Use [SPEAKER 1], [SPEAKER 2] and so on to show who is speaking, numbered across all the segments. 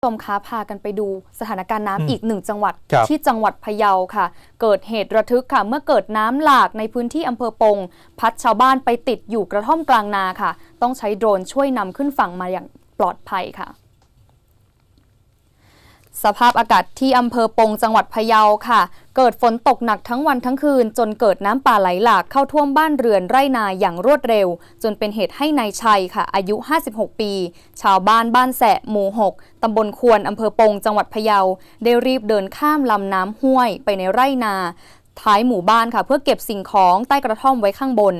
[SPEAKER 1] ผู้ชมคะพากันไปดูสถานการณ์
[SPEAKER 2] อืม
[SPEAKER 1] น้ำอีกหนึ่งจังหวัด
[SPEAKER 2] ครับ
[SPEAKER 1] ที่จังหวัดพะเยาค่ะ เกิดเหตุระทึกค่ะ เมื่อเกิดน้ำหลากในพื้นที่อำเภอปง พัดชาวบ้านไปติดอยู่กระท่อมกลางนาค่ะ ต้องใช้โดรนช่วยนำขึ้นฝั่งมาอย่างปลอดภัยค่ะ สภาพอากาศที่อำเภอปงจังหวัดพะเยาค่ะ เกิดฝนตกหนักทั้งวันทั้งคืน จนเกิดน้ำป่าไหลหลากเข้าท่วมบ้านเรือนไร่นาอย่างรวดเร็ว จนเป็นเหตุให้นายชัยค่ะ อายุ 56 ปี ชาวบ้านบ้านแสะหมู่ 6ตำบลควนอำเภอปงจังหวัดพะเยาได้รีบเดินข้ามลำน้ำห้วยไปในไร่นา ท้ายหมู่บ้านค่ะเพื่อเก็บสิ่งของใต้กระท่อมไว้ข้างบน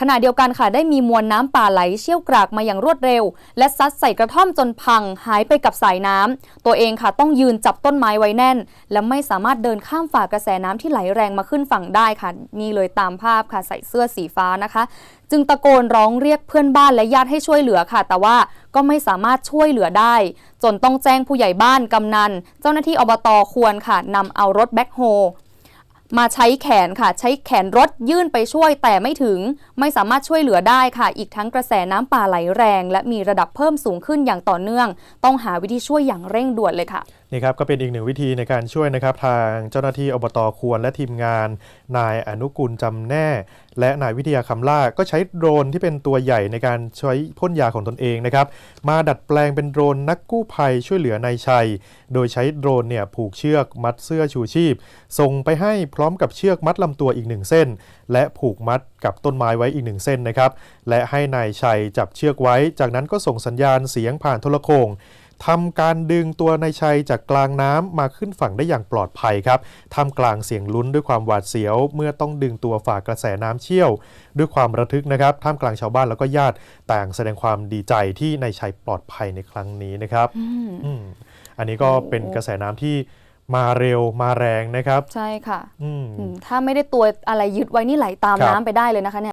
[SPEAKER 1] ขณะเดียวกันค่ะได้มีมวลน้ำป่าไหลเชี่ยวกรากมาอย่างรวดเร็ว และซัดใส่กระท่อมจนพังหายไปกับสายน้ำตัวเองค่ะต้องยืนจับต้นไม้ไว้แน่น และไม่สามารถเดินข้ามฝ่ากระแสน้ำที่ไหลแรงมาขึ้นฝั่งได้ค่ะ นี่เลยตามภาพค่ะใส่เสื้อสีฟ้านะคะ จึงตะโกนร้องเรียกเพื่อนบ้านและญาติให้ช่วยเหลือค่ะ แต่ว่าก็ไม่สามารถช่วยเหลือได้ จนต้องแจ้งผู้ใหญ่บ้านกำนัน เจ้าหน้าที่อบตควรค่ะนำเอารถแบ็คโฮ มาใช้แขนค่ะ ใช้แขนรถยื่นไปช่วยแต่ไม่ถึง ไม่สามารถช่วยเหลือได้ค่ะ อีกทั้งกระแสน้ำป่าไหลแรง และมีระดับเพิ่มสูงขึ้นอย่างต่อเนื่อง ต้องหาวิธีช่วยอย่างเร่งด่วนเลยค่ะ
[SPEAKER 2] นี่ครับก็เป็นอีกหนึ่งวิธีในการช่วยนะครับ ทางเจ้าหน้าที่อบตควรและทีมงาน นายอนุกุลจำแน่ และนายวิทยาคำล่าก็ใช้โดรนที่เป็นตัวใหญ่ในการใช้พ่นยาของตนเองนะครับ มาดัดแปลงเป็นโดรนนักกู้ภัยช่วยเหลือนายชัย โดยใช้โดรนเนี่ยผูกเชือกมัดเสื้อชูชีพ ส่งไปให้พร้อมกับเชือกมัดลำตัวอีกหนึ่งเส้น และผูกมัดกับต้นไม้ไว้อีกหนึ่งเส้นนะครับ และให้นายชัยจับเชือกไว้ จากนั้นก็ส่งสัญญาณเสียงผ่านโทรโขงทำการดึงตัวนายชัยจากกลางน้ำมาขึ้นฝั่งได้อย่างปลอดภัยครับท่ามกลางเสียงลุ้นด้วยความหวาดเสียว เมื่อต้องดึงตัวฝ่ากระแสน้ำเชี่ยว ด้วยความระทึกนะครับท่ามกลางชาวบ้านแล้วก็ญาติต่างแสดงความดีใจที่นายชัยปลอดภัยในครั้งนี้นะครับอืมอันนี้ก็เป็นกระแสน้ำที่ มาเร็วมาแรงนะครับ
[SPEAKER 1] ใช่ค่ะ
[SPEAKER 2] อืม
[SPEAKER 1] อืม ถ้าไม่ได้ตัวอะไรยึดไว้นี่ไหลตาม
[SPEAKER 2] ครับ
[SPEAKER 1] น้ำไปได้เลยนะคะเนี่ย